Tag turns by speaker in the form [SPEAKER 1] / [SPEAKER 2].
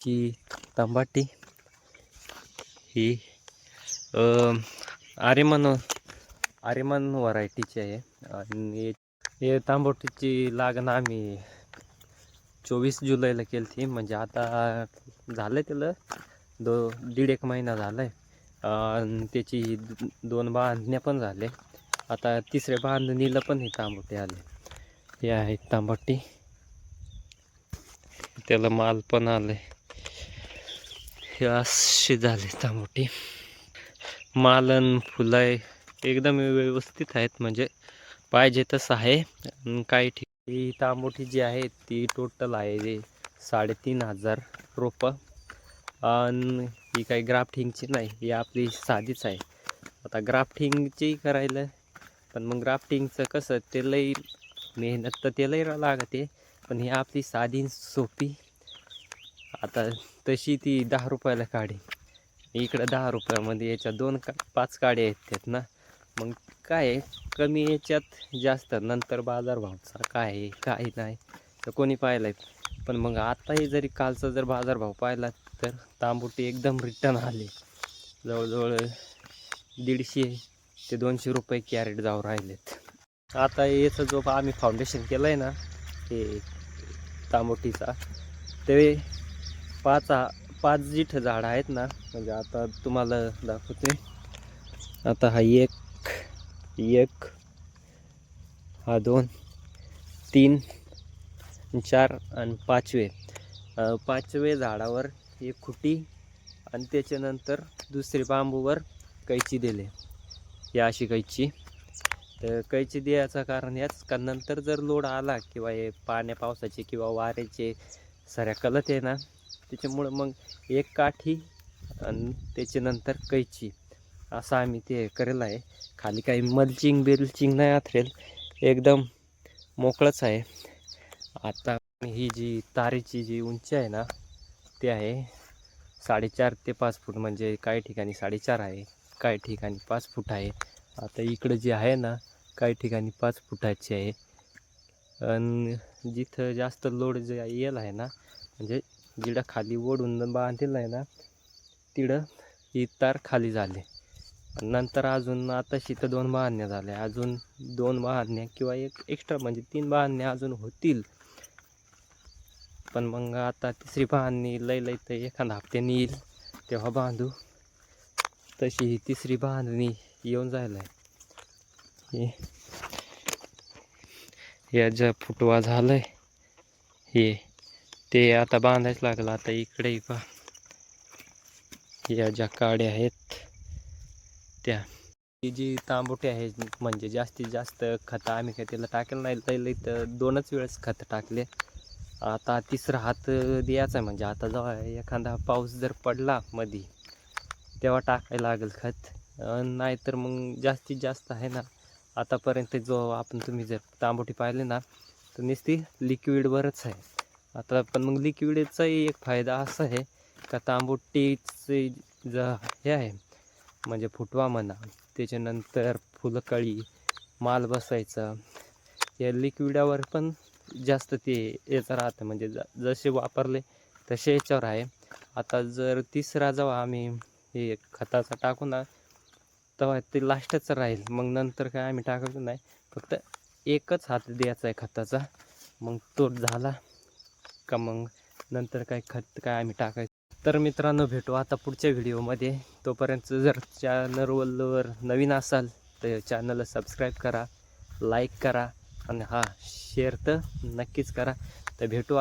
[SPEAKER 1] की तंबाटी ही आरेमन आरेमन व्हरायटीची आहे. आणि हे तांबोटीची लागण आम्ही चोवीस जुलैला केली ती म्हणजे आता झालं आहे त्याला दो दीड एक महिना झाला आहे आणि त्याची दोन बांधण्या पण झाले. आता तिसऱ्या बांधणीला पण हे तांबोटे आले. हे आहेत तांबोटी. त्याला माल पण आले हे असे झाले तांबोटी. मालन फुलं एकदम व्यवस्थित आहेत म्हणजे पाहिजे तसं आहे. काही ठिकाणी तांबोटी जी आहे ती टोटल आहे जे साडेतीन हजार रोपं. आणि ही काही ग्राफ्टिंगची नाही ही आपली साधीच आहे. आता ग्राफ्टिंगची करायला पण मग ग्राफ्टिंगचं कसं ते लई मेहनत तर ते लई लागते पण ही आपली साधी सोपी आता तशी ती दहा रुपयाला काढी. इकडं दहा रुपयामध्ये याच्या दोन का पाच काड्या आहेत त्यात ना. मग काय आहे, कमी याच्यात जास्त नंतर बाजारभावचा काय आहे काय नाही तर कोणी पाहिलं आहे पण मग आताही जरी कालचा जर बाजारभाव पाहिला तर तांबुटी एकदम रिटर्न आले. जवळजवळ दीडशे ते दोनशे रुपये कॅरेट जाऊ राहिलेत. आता याचं जो आम्ही फाउंडेशन केलं आहे ना हे तांबुटीचा ते पाच पाच जिठ झाडं आहेत ना म्हणजे आता तुम्हाला दाखवते. आता हा एक एक हा दोन तीन चार आणि पाचवे. पाचवे झाडावर एक खुटी आणि त्याच्यानंतर दुसरे बांबूवर कैची दिले. या अशी कैची. तर कैची द्यायचं कारण याच का नंतर जर लोड आला किंवा हे पाण्या पावसाचे किंवा वाऱ्याचे साऱ्या कलत आहे ना त्याच्यामुळं मग एक काठी आणि त्याच्यानंतर कैची. असं आम्ही ते करेल आहे. खाली काही मलचिंग बिलचिंग नाही आथरेल एकदम मोकळंच आहे. आता ही जी तारेची जी उंची आहे ना ती आहे साडेचार ते पाच फूट. म्हणजे काही ठिकाणी साडेचार आहे काही ठिकाणी पाच फूट आहे. आता इकडं जी आहे ना काही ठिकाणी पाच फुटाची आहे. आणि जिथं जास्त लोड जे येल आहे ना म्हणजे जिडं खाली ओढून बांधलेलं आहे ना तिडं ही तार खाली झाली. नंतर अजून आता तर दोन बांधण्या झाल्या. अजून दोन बांधण्या किंवा एक एक्स्ट्रा म्हणजे तीन बांधण्या अजून होतील. पण मग आता तिसरी बांधणी लय लय तर एखादा हप्त्याने येईल तेव्हा बांधू. तशी ही तिसरी बांधणी येऊन जायला आहे. हे या ज्या फुटवा झालाय हे ते आता बांधायच लागलं. आता इकडे पहा या ज्या काड्या आहेत त्या. जी तांबोटे आहे म्हणजे जास्तीत जास्त खतं आम्ही काय त्याला टाकेल नाही. लई लई तर दोनच वेळेस खतं टाकले. आता तिसरा हात द्यायचा आहे. म्हणजे आता जेव्हा एखादा पाऊस जर पडला मधी तेव्हा टाकायला लागेल खत. नाहीतर मग जास्तीत जास्त आहे ना आतापर्यंत जो आपण तुम्ही जर तांबोटी पाहिले ना तर नुसती लिक्विडवरच आहे. आता पण मग लिक्विडचाही एक फायदा असा आहे का तांबोटीचे ज हे आहे म्हणजे फुटवा म्हणा त्याच्यानंतर फुलकळी माल बसायचा या लिक्विडावर पण जास्त ते याचं राहतं. म्हणजे ज जसे वापरले तसे याच्यावर आहे. आता जर तिसरा जेव्हा आम्ही हे खताचा टाकू ना तेव्हा ते लास्टच राहील. मग नंतर काय आम्ही टाकायचं नाही. फक्त एकच हात द्यायचा आहे खताचा. मग तो झाला का मग नंतर काय खत काय आम्ही टाकायचं? तर मित्रांनो भेटू आता पुढच्या व्हिडिओमध्ये. तोपर्यंत जर चॅनलवर नवीन असाल तर चॅनलला सबस्क्राईब करा लाईक करा आणि हां शेअर तर नक्कीच करा. तर भेटू